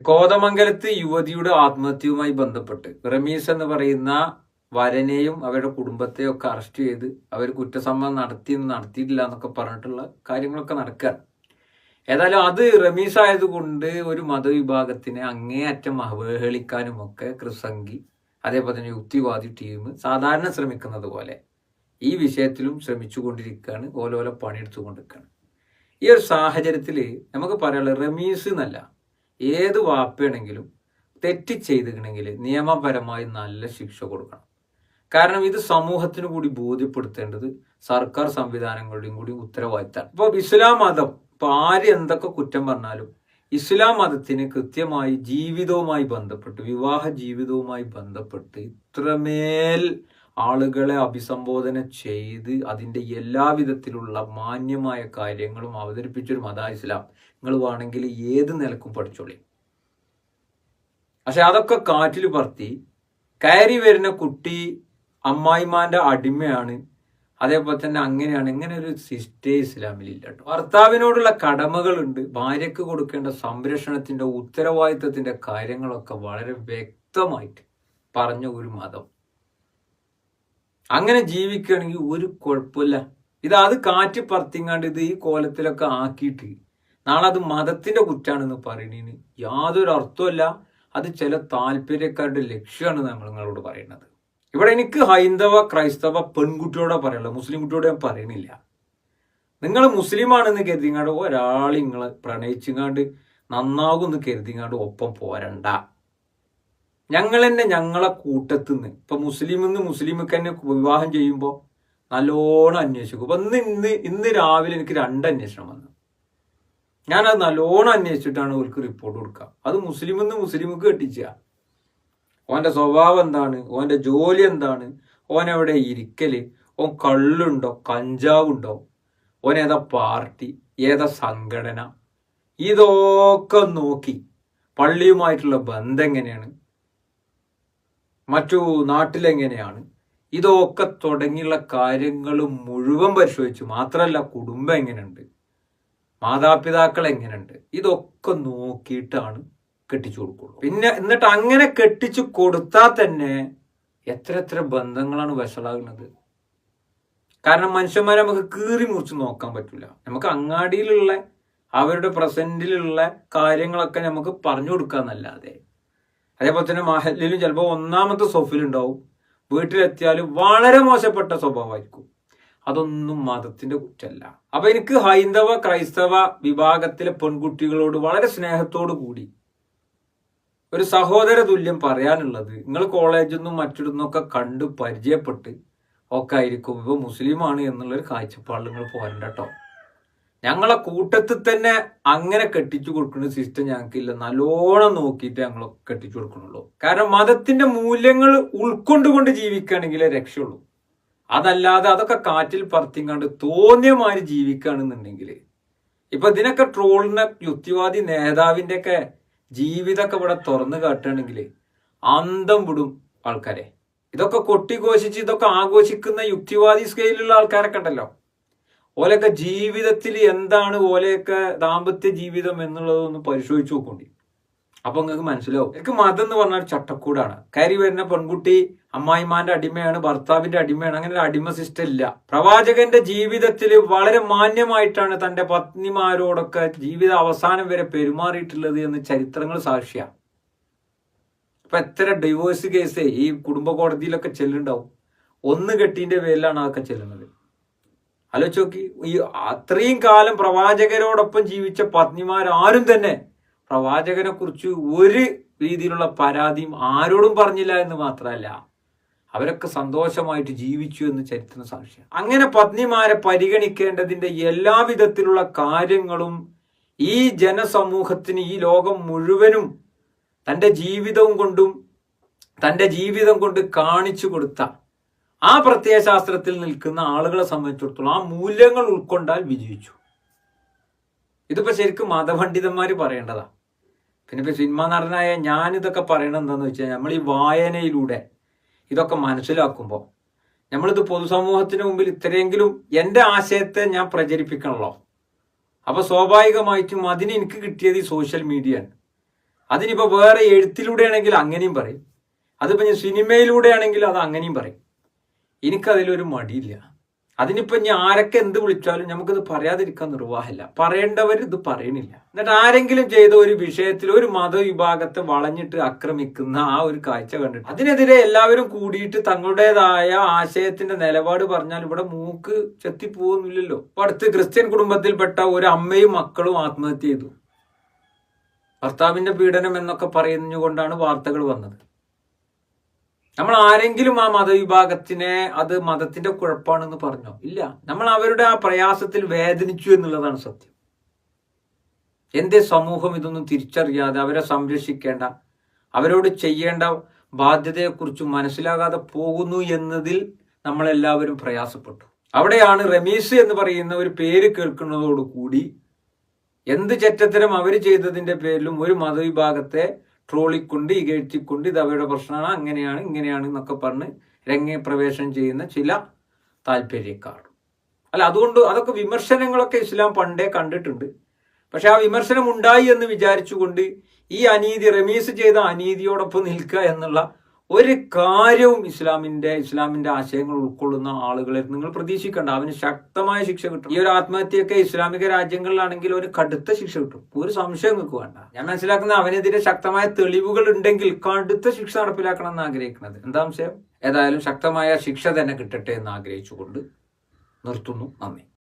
കോതമംഗലത്ത് യുവതിയുടെ ആത്മഹത്യയുമായി ബന്ധപ്പെട്ട് റമീസ് എന്ന് പറയുന്ന വരനെയും അവരുടെ കുടുംബത്തെയും ഒക്കെ അറസ്റ്റ് ചെയ്ത് അവർ കുറ്റസമ്മതം നടത്തി നടത്തിയിട്ടില്ല എന്നൊക്കെ പറഞ്ഞിട്ടുള്ള കാര്യങ്ങളൊക്കെ നടക്കുക ഏതായാലും അത് റമീസ് ആയതുകൊണ്ട് ഒരു മതവിഭാഗത്തിനെ അങ്ങേയറ്റം അവഹേളിക്കാനും ഒക്കെ ക്രിസംഗി അതേപോലെ തന്നെ യുക്തിവാദി ടീം സാധാരണ ശ്രമിക്കുന്നത് പോലെ ഈ വിഷയത്തിലും ശ്രമിച്ചുകൊണ്ടിരിക്കുകയാണ് ഓരോരോ പണിയെടുത്തുകൊണ്ടിരിക്കുകയാണ് ഈ ഒരു സാഹചര്യത്തിൽ നമുക്ക് പറയാനുള്ളത് റമീസ് എന്നല്ല ഏത് വാപ്പയാണെങ്കിലും തെറ്റ് ചെയ്തിട്ടുണ്ടെങ്കിൽ നിയമപരമായി നല്ല ശിക്ഷ കൊടുക്കണം. കാരണം ഇത് സമൂഹത്തിന് കൂടി ബോധ്യപ്പെടുത്തേണ്ടത് സർക്കാർ സംവിധാനങ്ങളുടെയും കൂടി ഉത്തരവാദിത്തമാണ്. ഇപ്പോൾ ഇസ്ലാം മതം ഇപ്പൊ ആര് എന്തൊക്കെ കുറ്റം പറഞ്ഞാലും ഇസ്ലാം മതത്തിന് കൃത്യമായി ജീവിതവുമായി ബന്ധപ്പെട്ട് വിവാഹ ജീവിതവുമായി ബന്ധപ്പെട്ട് ഇത്രമേൽ ആളുകളെ അഭിസംബോധന ചെയ്ത് അതിന്റെ എല്ലാവിധത്തിലുള്ള മാന്യമായ കാര്യങ്ങളും അവതരിപ്പിച്ചൊരു മത ഇസ്ലാം. നിങ്ങൾ വേണമെങ്കിൽ ഏത് നിലക്കും പഠിച്ചോളി. പക്ഷെ അതൊക്കെ കാറ്റിൽ പറത്തി കയറി വരുന്ന കുട്ടി അമ്മായിമാന്റെ അടിമയാണ്. അതേപോലെ തന്നെ അങ്ങനെയാണ്. ഇങ്ങനെ ഒരു സിസ്റ്റേ ഇസ്ലാമിലില്ല കേട്ടോ. ഭർത്താവിനോടുള്ള കടമകളുണ്ട്. ഭാര്യക്ക് കൊടുക്കേണ്ട സംരക്ഷണത്തിന്റെ ഉത്തരവാദിത്വത്തിന്റെ കാര്യങ്ങളൊക്കെ വളരെ വ്യക്തമായിട്ട് പറഞ്ഞ ഒരു മതം. അങ്ങനെ ജീവിക്കുകയാണെങ്കിൽ ഒരു കുഴപ്പമില്ല. ഇത് അത് കാറ്റ് പറത്തിങ്ങാണ്ട് ഇത് ഈ കോലത്തിലൊക്കെ ആക്കിയിട്ട് നാളെ അത് മതത്തിന്റെ കുറ്റാണെന്ന് പറയുന്നതിന് യാതൊരു അർത്ഥമല്ല അത് ചില താല്പര്യക്കാരുടെ ലക്ഷ്യമാണ് നമ്മൾ നിങ്ങളോട് പറയുന്നത് ഇവിടെ എനിക്ക് ഹൈന്ദവ ക്രൈസ്തവ പെൺകുട്ടിയോടെ പറയുള്ളൂ മുസ്ലിം കുട്ടിയോട് ഞാൻ പറയുന്നില്ല നിങ്ങൾ മുസ്ലിമാണെന്ന് കരുതിങ്ങാണ്ട് ഒരാൾ നിങ്ങളെ പ്രണയിച്ചിങ്ങാണ്ട് നന്നാകുമെന്ന് കരുതിങ്ങാണ്ട് ഒപ്പം പോരണ്ട. ഞങ്ങൾ തന്നെ ഞങ്ങളെ കൂട്ടത്തിൽ നിന്ന് ഇപ്പൊ മുസ്ലിം നിന്ന് മുസ്ലിമൊക്കെ തന്നെ വിവാഹം ചെയ്യുമ്പോൾ നല്ലോണം അന്വേഷിക്കും. അപ്പൊ ഇന്ന് ഇന്ന് ഇന്ന് രാവിലെ എനിക്ക് രണ്ട് അന്വേഷണം വന്നു. ഞാനത് നല്ലോണം അന്വേഷിച്ചിട്ടാണ് അവർക്ക് റിപ്പോർട്ട് കൊടുക്കുക അത് മുസ്ലിം എന്ന് മുസ്ലിമുക്ക് കെട്ടിച്ച. ഓന്റെ സ്വഭാവം എന്താണ്? ഓന്റെ ജോലി എന്താണ്? ഓൻ എവിടെ ഇരിക്കൽ? ഓൻ കള്ളുണ്ടോ? കഞ്ചാവുണ്ടോ? ഓൻ ഏതാ പാർട്ടി? ഏതാ സംഘടന? ഇതൊക്കെ നോക്കി. പള്ളിയുമായിട്ടുള്ള ബന്ധം എങ്ങനെയാണ് മറ്റു നാട്ടിലെങ്ങനെയാണ്? ഇതൊക്കെ തുടങ്ങിയുള്ള കാര്യങ്ങൾ മുഴുവൻ പരിശോധിച്ചു മാത്രമല്ല കുടുംബം എങ്ങനെയുണ്ട്? മാതാപിതാക്കൾ എങ്ങനെയുണ്ട്? ഇതൊക്കെ നോക്കിയിട്ടാണ് കെട്ടിച്ചു കൊടുക്കുള്ളൂ. പിന്നെ എന്നിട്ട് അങ്ങനെ കെട്ടിച്ചു കൊടുത്താൽ തന്നെ എത്ര എത്ര ബന്ധങ്ങളാണ് വഷളാകുന്നത്. കാരണം മനുഷ്യന്മാരെ നമുക്ക് കീറി മുറിച്ച് നോക്കാൻ പറ്റില്ല നമുക്ക് അങ്ങാടിയിലുള്ള അവരുടെ പ്രസന്റിലുള്ള കാര്യങ്ങളൊക്കെ നമുക്ക് പറഞ്ഞു കൊടുക്കാന്നല്ലാതെ. അതേപോലെ തന്നെ മഹലിലും ചിലപ്പോൾ ഒന്നാമത്തെ സൊഫിലുണ്ടാവും. വീട്ടിലെത്തിയാൽ വളരെ മോശപ്പെട്ട സ്വഭാവമായിരിക്കും. അതൊന്നും മതത്തിന്റെ കുറ്റമല്ല അപ്പൊ എനിക്ക് ഹൈന്ദവ ക്രൈസ്തവ വിഭാഗത്തിലെ പെൺകുട്ടികളോട് വളരെ സ്നേഹത്തോടു കൂടി ഒരു സഹോദര തുല്യം പറയാനുള്ളത് നിങ്ങൾ കോളേജിൽ നിന്നും മറ്റിടുന്നൊക്കെ കണ്ട് പരിചയപ്പെട്ട് ഒക്കെ ആയിരിക്കും. ഇവ മുസ്ലിമാണ് എന്നുള്ളൊരു കാഴ്ചപ്പാട് നിങ്ങൾ പോരണ്ട കേട്ടോ ഞങ്ങളെ കൂട്ടത്തിൽ തന്നെ അങ്ങനെ കെട്ടിച്ചു കൊടുക്കുന്ന സിസ്റ്റം ഞങ്ങൾക്കില്ല. നല്ലോണം നോക്കിയിട്ട് ഞങ്ങൾ കെട്ടിച്ചു കൊടുക്കണുള്ളൂ കാരണം മതത്തിന്റെ മൂല്യങ്ങൾ ഉൾക്കൊണ്ടുകൊണ്ട് ജീവിക്കുകയാണെങ്കിലേ രക്ഷയുള്ളൂ. അതല്ലാതെ അതൊക്കെ കാറ്റിൽ പറത്തിങ്ങാണ്ട് തോന്നിയമാര് ജീവിക്കുകയാണെന്നുണ്ടെങ്കിൽ ഇപ്പൊ ഇതിനൊക്കെ ട്രോളിനെ യുക്തിവാദി നേതാവിന്റെ ഒക്കെ ജീവിതമൊക്കെ ഇവിടെ തുറന്നു കാട്ടുകയാണെങ്കിൽ അന്തം വിടും ആൾക്കാരെ. ഇതൊക്കെ കൊട്ടിഘോഷിച്ച് ഇതൊക്കെ ആഘോഷിക്കുന്ന യുക്തിവാദി സ്കെയിലുള്ള ആൾക്കാരൊക്കെ ഉണ്ടല്ലോ. ഓലൊക്കെ ജീവിതത്തിൽ എന്താണ് ഓലയൊക്കെ ദാമ്പത്യ ജീവിതം എന്നുള്ളതൊന്ന് പരിശോധിച്ച് നോക്കണ്ടി അപ്പൊ നിങ്ങൾക്ക് മനസ്സിലാവും. എനിക്ക് മതം എന്ന് പറഞ്ഞാൽ ചട്ടക്കൂടാണ്. കയറി വരുന്ന പെൺകുട്ടി അമ്മായിമാന്റെ അടിമയാണ് ഭർത്താവിന്റെ അടിമയാണ് അങ്ങനെ ഒരു അടിമ സിസ്റ്റം ഇല്ല. പ്രവാചകന്റെ ജീവിതത്തിൽ വളരെ മാന്യമായിട്ടാണ് തന്റെ പത്നിമാരോടൊക്കെ ജീവിത അവസാനം വരെ പെരുമാറിയിട്ടുള്ളത് എന്ന് ചരിത്രങ്ങൾ സാക്ഷിയാണ്. ഇപ്പൊ എത്ര ഡിവോഴ്സ് കേസ് ഈ കുടുംബ കോടതിയിലൊക്കെ ചെല്ലുണ്ടാവും ഒന്ന് കെട്ടിന്റെ പേരിലാണ് അതൊക്കെ ചെല്ലുന്നത്. ആലോചിച്ച് നോക്കി ഈ അത്രയും കാലം പ്രവാചകരോടൊപ്പം ജീവിച്ച പത്നിമാരാരും തന്നെ പ്രവാചകനെ കുറിച്ച് ഒരു രീതിയിലുള്ള പരാതിയും ആരോടും പറഞ്ഞില്ല എന്ന് മാത്രമല്ല അവരൊക്കെ സന്തോഷമായിട്ട് ജീവിച്ചു എന്ന് ചരിത്രം സാക്ഷ്യം അങ്ങനെ പത്നിമാരെ പരിഗണിക്കേണ്ടതിന്റെ എല്ലാവിധത്തിലുള്ള കാര്യങ്ങളും ഈ ജനസമൂഹത്തിന് ഈ ലോകം മുഴുവനും തന്റെ ജീവിതവും കൊണ്ടും തന്റെ ജീവിതം കൊണ്ട് കാണിച്ചു കൊടുത്ത ആ പ്രത്യയശാസ്ത്രത്തിൽ നിൽക്കുന്ന ആളുകളെ സംബന്ധിച്ചിടത്തോളം ആ മൂല്യങ്ങൾ ഉൾക്കൊണ്ടാൽ വിജയിച്ചു. ഇതിപ്പോ ശരിക്കും മതപണ്ഡിതന്മാർ പറയേണ്ടതാ. പിന്നെ സിനിമ സിനിമാ നടനായ ഞാനിതൊക്കെ പറയണത് എന്താണെന്ന് വെച്ചാൽ നമ്മൾ ഈ വായനയിലൂടെ ഇതൊക്കെ മനസ്സിലാക്കുമ്പോൾ നമ്മളിത് പൊതുസമൂഹത്തിന് മുമ്പിൽ ഇത്രയെങ്കിലും എന്റെ ആശയത്തെ ഞാൻ പ്രചരിപ്പിക്കണല്ലോ. അപ്പോൾ സ്വാഭാവികമായിട്ടും അതിന് എനിക്ക് കിട്ടിയത് ഈ സോഷ്യൽ മീഡിയയാണ്. അതിനിപ്പോൾ വേറെ എഴുത്തിലൂടെയാണെങ്കിൽ അങ്ങനെയും പറയും. അതിപ്പോൾ ഞാൻ സിനിമയിലൂടെയാണെങ്കിൽ അത് അങ്ങനെയും പറയും. എനിക്കതിലൊരു മടിയില്ല. അതിനിപ്പോ ഞാൻ ആരൊക്കെ എന്ത് വിളിച്ചാലും നമുക്കിത് പറയാതിരിക്കാൻ നിർവാഹമില്ല. പറയേണ്ടവർ ഇത് പറയണില്ല. എന്നിട്ട് ആരെങ്കിലും ചെയ്ത ഒരു വിഷയത്തിൽ ഒരു മതവിഭാഗത്തെ വളഞ്ഞിട്ട് ആക്രമിക്കുന്ന ആ ഒരു കാഴ്ച കണ്ടിട്ട് അതിനെതിരെ എല്ലാവരും കൂടിയിട്ട് തങ്ങളുടേതായ ആശയത്തിന്റെ നിലപാട് പറഞ്ഞാൽ ഇവിടെ മൂക്ക് ചെത്തിപ്പോകുന്നില്ലല്ലോ ഇപ്പൊ അടുത്ത് ക്രിസ്ത്യൻ കുടുംബത്തിൽപ്പെട്ട ഒരു അമ്മയും മക്കളും ആത്മഹത്യ ചെയ്തു. ഭർത്താവിന്റെ പീഡനം എന്നൊക്കെ പറയുന്നുകൊണ്ടാണ് വാർത്തകൾ വന്നത്. നമ്മൾ ആരെങ്കിലും ആ മതവിഭാഗത്തിനെ അത് മതത്തിന്റെ കുഴപ്പമാണെന്ന് പറഞ്ഞോ? ഇല്ല. നമ്മൾ അവരുടെ ആ പ്രയാസത്തിൽ വേദനിച്ചു എന്നുള്ളതാണ് സത്യം. എന്തേ സമൂഹം ഇതൊന്നും തിരിച്ചറിയാതെ അവരെ സംരക്ഷിക്കേണ്ട അവരോട് ചെയ്യേണ്ട ബാധ്യതയെക്കുറിച്ച് മനസ്സിലാകാതെ പോകുന്നു എന്നതിൽ നമ്മളെല്ലാവരും പ്രയാസപ്പെട്ടു. അവിടെയാണ് റമീസ് എന്ന് പറയുന്ന ഒരു പേര് കേൾക്കുന്നതോടുകൂടി എന്ത് ചെറ്റത്തരം അവർ ചെയ്തതിന്റെ പേരിലും ഒരു മതവിഭാഗത്തെ ട്രോളിക്കൊണ്ട് ഇകഴ്ത്തിക്കൊണ്ട് ഇത് പ്രശ്നമാണ്. അങ്ങനെയാണ് ഇങ്ങനെയാണ് എന്നൊക്കെ പറഞ്ഞ് രംഗപ്രവേശനം ചെയ്യുന്ന ചില താല്പര്യക്കാർ. അല്ല അതുകൊണ്ട് അതൊക്കെ വിമർശനങ്ങളൊക്കെ ഇസ്ലാം പണ്ടേ കണ്ടിട്ടുണ്ട്. പക്ഷെ ആ വിമർശനം ഉണ്ടായി എന്ന് വിചാരിച്ചുകൊണ്ട് ഈ അനീതി റമീസ് ചെയ്ത അനീതിയോടൊപ്പം നിൽക്കുക എന്നുള്ള ഒരു കാര്യവും ഇസ്ലാമിന്റെ ഇസ്ലാമിന്റെ ആശയങ്ങൾ ഉൾക്കൊള്ളുന്ന ആളുകളെ നിങ്ങൾ പ്രതീക്ഷിക്കേണ്ട. അവന് ശക്തമായ ശിക്ഷ കിട്ടും ഈ ഒരു ആത്മഹത്യയൊക്കെ ഇസ്ലാമിക രാജ്യങ്ങളിലാണെങ്കിൽ ഒരു കടുത്ത ശിക്ഷ കിട്ടും. ഒരു സംശയം നിങ്ങൾക്ക് വേണ്ട. ഞാൻ മനസ്സിലാക്കുന്ന അവനെതിരെ ശക്തമായ തെളിവുകൾ ഉണ്ടെങ്കിൽ കടുത്ത ശിക്ഷ നടപ്പിലാക്കണം എന്ന് ആഗ്രഹിക്കുന്നത്. എന്താ സംശയം? ഏതായാലും ശക്തമായ ശിക്ഷ തന്നെ കിട്ടട്ടെ എന്ന് ആഗ്രഹിച്ചുകൊണ്ട് നിർത്തുന്നു. നന്ദി.